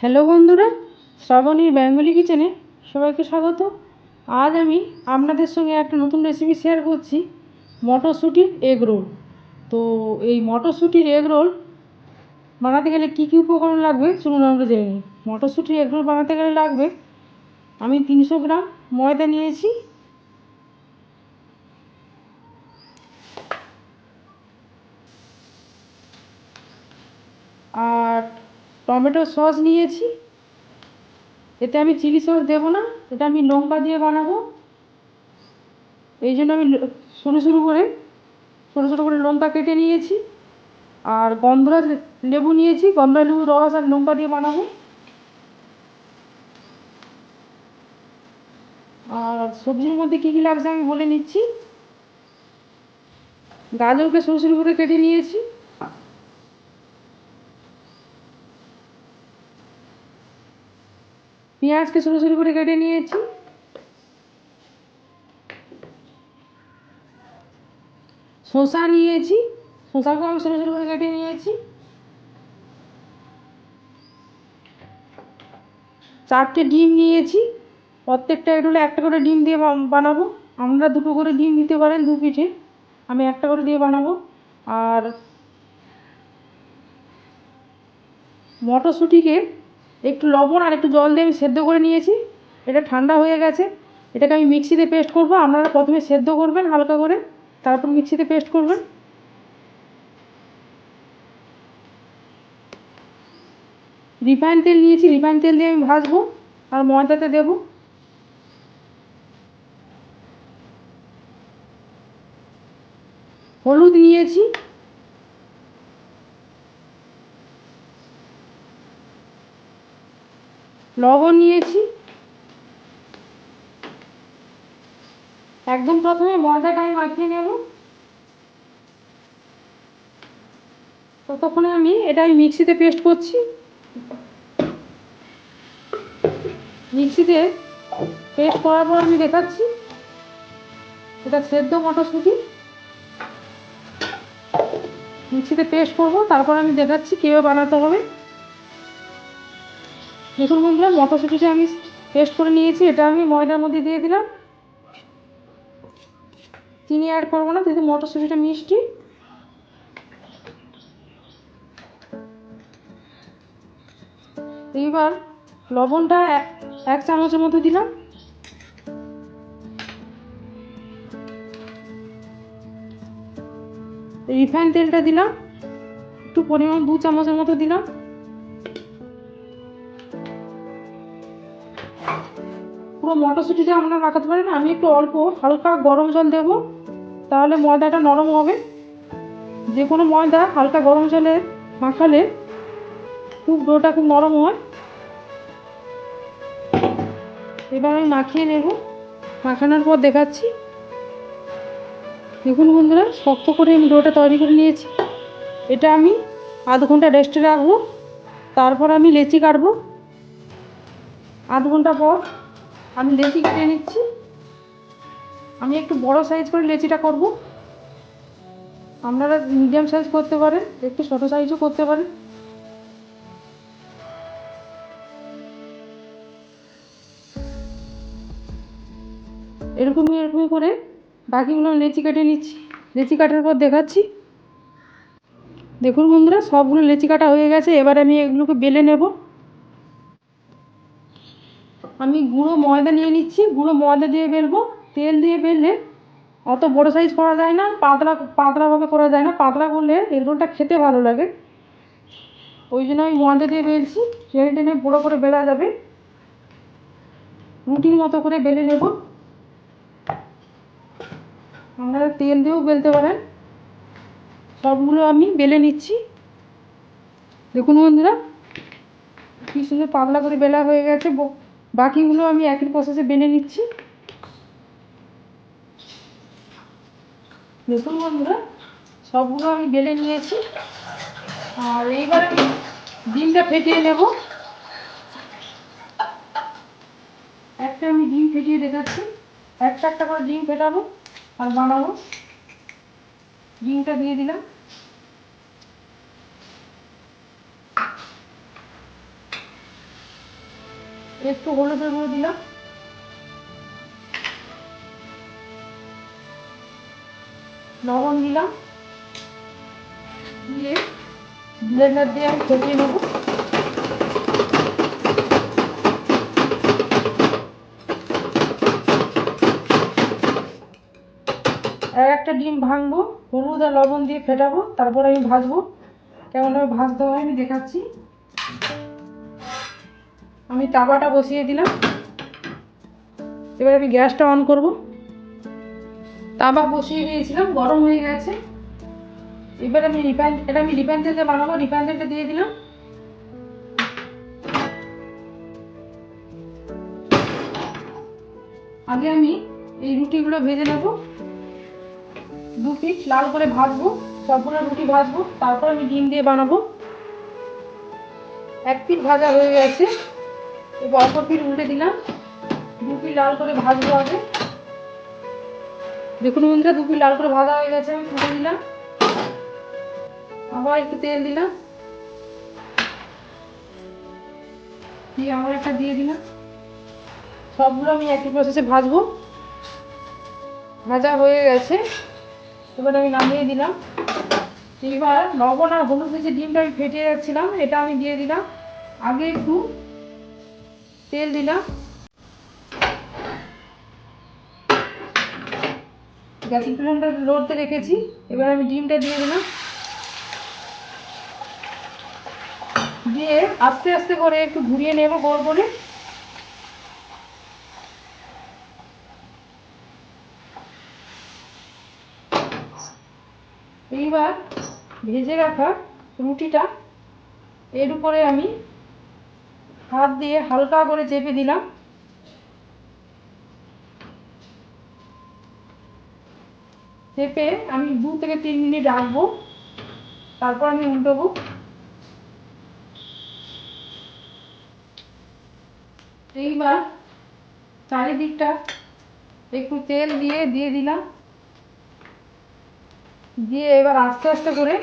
Hello বন্ধুরা শ্রাবণীর Bengali কিচেনে সবাইকে স্বাগত। আজ আমি আপনাদের সঙ্গে একটা নতুন রেসিপি শেয়ার করছি, মটরশুঁটির এগ রোল তো এই মটরশুঁটির এগ রোল বানাতে গেলে কী কী উপকরণ লাগবে, চলুন আমরা জেনে নিই। মটরশুঁটির এগ রোল বানাতে গেলে লাগবে, আমি তিনশো গ্রাম ময়দা নিয়েছি। আর টমেটো সস নিয়েছি। এতে আমি চিলি সস দেবো না, এটা আমি লঙ্কা দিয়ে বানাবো। এই জন্য আমি সরু সরু করে ছোটো ছোটো করে লঙ্কা কেটে নিয়েছি। আর গন্ধরাজ লেবু নিয়েছি, গন্ধরাজ লেবু রস আর লঙ্কা দিয়ে বানাবো। আর সবজির মধ্যে কী কী লাগছে আমি বলে নিচ্ছি। গাজরকে সরু সরু করে কেটে নিয়েছি। পেঁয়াজকে সরু সরু করে কেটে নিয়েছি। শসা নিয়েছি। শসাকেও আমি সরু সরু করে কেটে নিয়েছি। চারটে ডিম নিয়েছি। প্রত্যেকটা এগুলো একটা করে ডিম দিয়ে বানাবো। আপনারা দুটো করে ডিম দিতে পারেন দু পিঠে। আমি একটা করে দিয়ে বানাবো। আর মটরশুঁটিকে একটু লবণ আর একটু জল দিয়ে আমি সেদ্ধ করে নিয়েছি। এটা ঠান্ডা হয়ে গেছে। এটাকে আমি মিক্সিতে পেস্ট করব। আপনারা প্রথমে সেদ্ধ করবেন হালকা করে, তারপর মিক্সিতে পেস্ট করবেন। রিফাইন তেল নিয়েছি। রিফাইন তেল দিয়ে আমি ভাজবো আর ময়দাতে দেবো। হলুদ নিয়েছি। লবণ নিয়েছি। একদম প্রথমে ময়দাটা আমি মাখিয়ে নেব ততক্ষণে আমি এটা আমি মিক্সিতে পেস্ট করছি। মিক্সিতে পেস্ট করার পর আমি দেখাচ্ছি। এটা সেদ্ধ মটরশুঁটি। মিক্সিতে পেস্ট করব, তারপর আমি দেখাচ্ছি কীভাবে বানাতে হবে। দেখুন বন্ধুরা মটরশুঁটিটা আমি পেস্ট করে নিয়েছি, এটা আমি ময়দার মধ্যে দিয়ে দিলাম। চিনি অ্যাড করব না, যেহেতু মটরশুঁটিটা মিষ্টি। এইবার লবণটা এক- চামচের মতো দিলাম। রিফাইন তেলটা দিলাম। একটু পরিমাণ দু চামচের মতো দিলাম। পুরো মটরশুঁটিটা আপনারা মাখাতে পারেন আমি একটু অল্প, হালকা গরম জল দেবো। তাহলে ময়দাটা নরম হবে। যে কোনো ময়দা হালকা গরম জলে মাখালে খুব ডোটা খুব নরম হয়। এবার আমি মাখিয়ে নেব। মাখানোর পর দেখাচ্ছি। দেখুন বন্ধুরা, শক্ত করে আমি ডোটা তৈরি করে নিয়েছি। এটা আমি আধ ঘণ্টা রেস্টে রাখব। তারপর আমি লেচি কাটবো। আধ ঘণ্টা পর আমি লেচি কেটে নিচ্ছি। আমি একটু বড় সাইজ করে লেচিটা করব। আপনারা মিডিয়াম সাইজ করতে পারেন, একটু ছোটো সাইজও করতে পারেন। এরকমই এরকমই করে বাকিগুলো লেচি কেটে নিচ্ছি। লেচি কাটার পর দেখাচ্ছি। দেখুন বন্ধুরা, সবগুলো লেচি কাটা হয়ে গেছে। এবার আমি এগুলোকে বেলে নেব। আমি গুঁড়ো ময়দা নিয়ে নিচ্ছি, গুঁড়ো ময়দা দিয়ে বেলবো তেল দিয়ে বেললে অত বড় সাইজ করা যায় না, পাতলা পাতলাভাবে করা যায় না, পাতলা করলে এগরোলটা খেতে ভালো লাগে। ওই জন্য আমি ময়দা দিয়ে বেলছি টেনে টেনে বড়ো করে বেলা যাবে। রুটির মতো করে বেলে নেব। আপনারা তেল দিয়েও বেলতে পারেন। সবগুলো আমি বেলে নিচ্ছি। দেখুন বন্ধুরা, কি সুন্দর পাতলা করে বেলা হয়ে গেছে। বাকিগুলো আমি একই প্রসেসে বেলে নিচ্ছি। দেখুন বন্ধুরা, সবগুলো আমি বেলে নিয়েছি। আর এইবার আমি ডিমটা ফেটিয়ে নেব। একটা আমি ডিম ফেটিয়ে দেখাচ্ছি। একটা একটা করে ডিম ফেটাবো আর বানাবো ডিমটা দিয়ে দিলাম। একটু হলুদের গুঁড়ো দিলাম। লবণ দিলাম। দিয়ে ব্লেন্ডার দিয়ে আমি ফেটিয়ে নেব। আর একটা ডিম ভাঙবো, হলুদ আর লবণ দিয়ে ফেটাবো, তারপর আমি ভাজবো। কেমনভাবে ভাজতে হয় আমি দেখাচ্ছি। আমি তাওয়াটা বসিয়ে দিলাম। এবার আমি গ্যাসটা অন করব। তাওয়া বসিয়ে দিয়েছিলাম, গরম হয়ে গেছে। এবার আমি রিফাইন, এটা আমি রিফাইন তেল দিয়ে বানাবো, রিফাইন তেলটা দিয়ে দিলাম। আগে আমি এই রুটিগুলো ভেজে নেব। দু পিস লাল করে ভাজবো সবগুলো রুটি ভাজবো, তারপর আমি ডিম দিয়ে বানাবো। এক পিস ভাজা হয়ে গেছে। এবার পিস উল্টে দিলাম। দু পিস লাল করে ভাজবো আগে। দেখুন বন্ধুরা, দু পিস লাল করে ভাজা হয়ে গেছে, আমি তুলে দিলাম। আবার একটু তেল দিলাম। দিয়ে আবার একটা দিয়ে দিলাম। সবগুলো আমি একই প্রসেসে ভাজবো। ভাজা হয়ে গেছে। এবার আমি নামিয়ে দিলাম। এবার লবণ আর হলুদ যে ডিমটা আমি ফেটিয়ে রাখছিলাম, এটা আমি দিয়ে দিলাম। আগে একটু তেল দিলাম। গ্যাসের ফ্লেমটা লোডতে রেখেছি। এবার আমি ডিমটা দিয়ে দিলাম। দিয়ে আস্তে আস্তে করে একটু ঘুরিয়ে নেব গোল করে এইবার ভেজে রাখা রুটিটা এর উপরে আমি হাত দিয়ে হালকা করে চেপে দিলাম। চেপে আমি দু থেকে তিন মিনিট রাখব। তারপর আমি উল্টোবো। এইবার চারিদিকটা একটু তেল দিয়ে দিয়ে দিলাম। দিয়ে এবার আস্তে আস্তে করে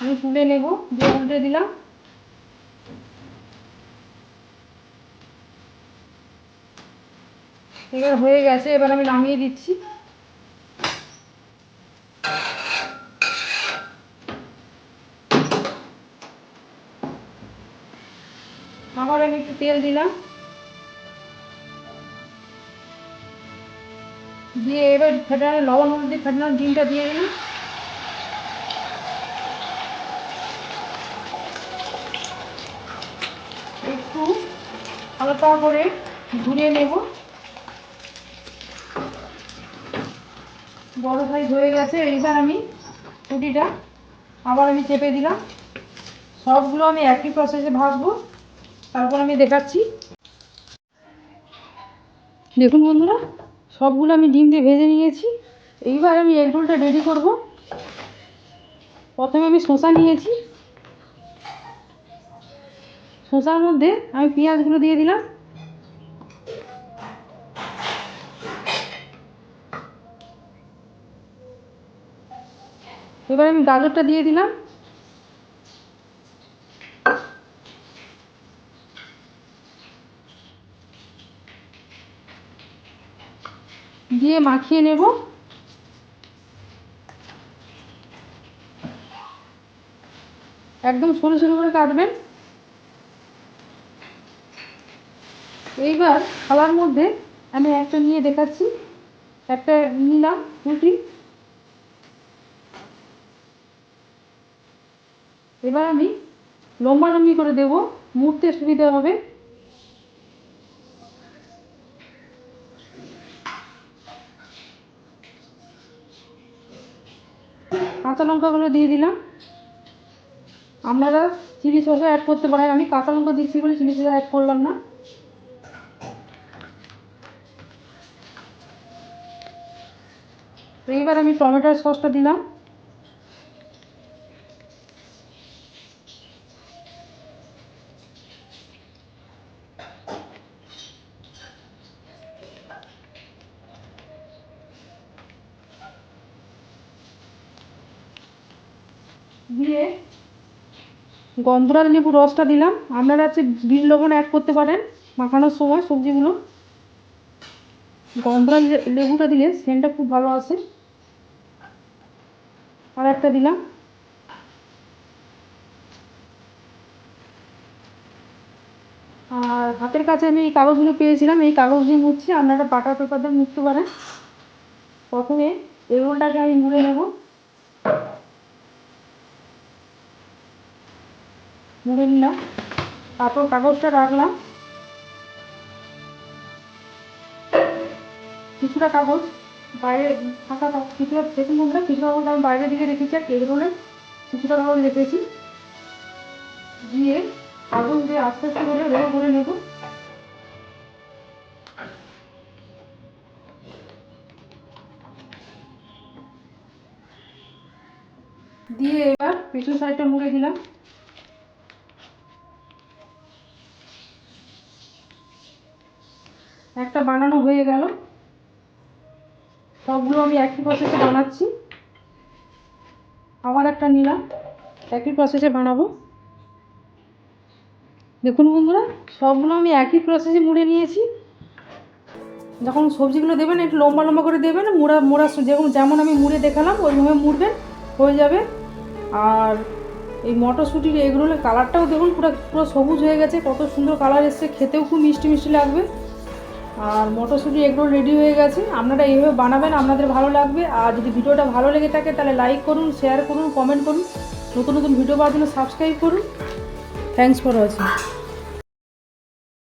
আমি তুলে নেব, দিয়ে উল্টে দিলাম। এবার হয়ে গেছে, এবার আমি নামিয়ে দিচ্ছি। আবার আমি একটু তেল দিলাম। দিয়ে এবার ফেটানো লবণ হলুদ দিয়ে ফেটানো ডিমটা দিয়ে দিলাম। একটু হালকা করে ঘুরিয়ে নেব। বড় সাইজ হয়ে গেছে, এইবার আমি রুটিটা আবার আমি চেপে দিলাম। সবগুলো আমি একই প্রসেসে ভাজবো। তারপর আমি দেখাচ্ছি। দেখুন বন্ধুরা, সবগুলো আমি ডিম দিয়ে ভেজে নিয়েছি। এইবার আমি এগ রোলটা রেডি করব। প্রথমে আমি শসা নিয়েছি। শসার মধ্যে আমি পেঁয়াজগুলো দিয়ে দিলাম। এবার আমি গাজরটা দিয়ে দিলাম। দিয়ে মাখিয়ে নেব। একদম সরু সরু করে কাটবেন। এইবার খাবার মধ্যে আমি একটা নিয়ে দেখাচ্ছি। একটা নিলাম রুটি। এবার আমি লম্বা লম্বি করে দেব। মুড়তে সুবিধা হবে। কাঁচা লঙ্কাগুলো দিয়ে দিলাম। আপনারা চিলি সসও অ্যাড করতে পারেন। আমি কাঁচা লঙ্কা দিচ্ছি বলে চিলি সস অ্যাড করলাম না। এইবার আমি টমেটোর সসটা দিলাম। দিয়ে গন্ধরাজ লেবুর রসটা দিলাম। আপনারা হচ্ছে বিট লবণ অ্যাড করতে পারেন, মাখানোর সময় সবজিগুলো। গন্ধরা লেবুটা দিলে সেন্টটা খুব ভালো আসে। আর একটা দিলাম। আর হাতের কাছে আমি এই কাগজগুলো পেয়েছিলাম। এই কাগজ দিয়ে মুছছি আপনারা বাটার পেপার দিয়ে মুছতে পারেন। প্রথমে এগুলোটাকে আমি মুড়ে নেব। মুড়ে নিলাম। তারপর কাগজটা রাখলাম। কিছুটা কাগজ বাইরে ফাঁকা কিছুটা দেখুন বন্ধুরা, কিছুটা কাগজ আমি বাইরের দিকে রেখেছি আর এগ রোলের কিছুটা কাগজ রেখেছি। দিয়ে কাগজ দিয়ে আস্তে আস্তে করে রোল করে নেব। দিয়ে এবার পেছন সাইডটা মুড়ে দিলাম। একটা বানানো হয়ে গেল। সবগুলো আমি একই প্রসেসে বানাচ্ছি। আবার একটা নিলাম, একই প্রসেসে বানাবো। দেখুন বন্ধুরা, সবগুলো আমি একই প্রসেসে মুড়ে নিয়েছি। যখন সবজিগুলো দেবেন, একটু লম্বা লম্বা করে দেবেন, মোড়া মোড়া যেমন যেমন আমি মুড়ে দেখালাম, ওইভাবে মুড়বেন, হয়ে যাবে। আর এই মটরশুঁটির এগরোলের কালারটাও দেখুন, পুরো পুরো সবুজ হয়ে গেছে, কত সুন্দর কালার এসছে, খেতেও খুব মিষ্টি মিষ্টি লাগবে। আর মটরশুঁটি এগরোল রেডি হয়ে গেছে। আপনারা এইভাবে বানাবেন, আপনাদের ভালো লাগবে। আর যদি ভিডিওটা ভালো লেগে থাকে, তাহলে লাইক করুন শেয়ার করুন কমেন্ট করুন। নতুন নতুন ভিডিও পাওয়ার জন্য সাবস্ক্রাইব করুন। Thanks for watching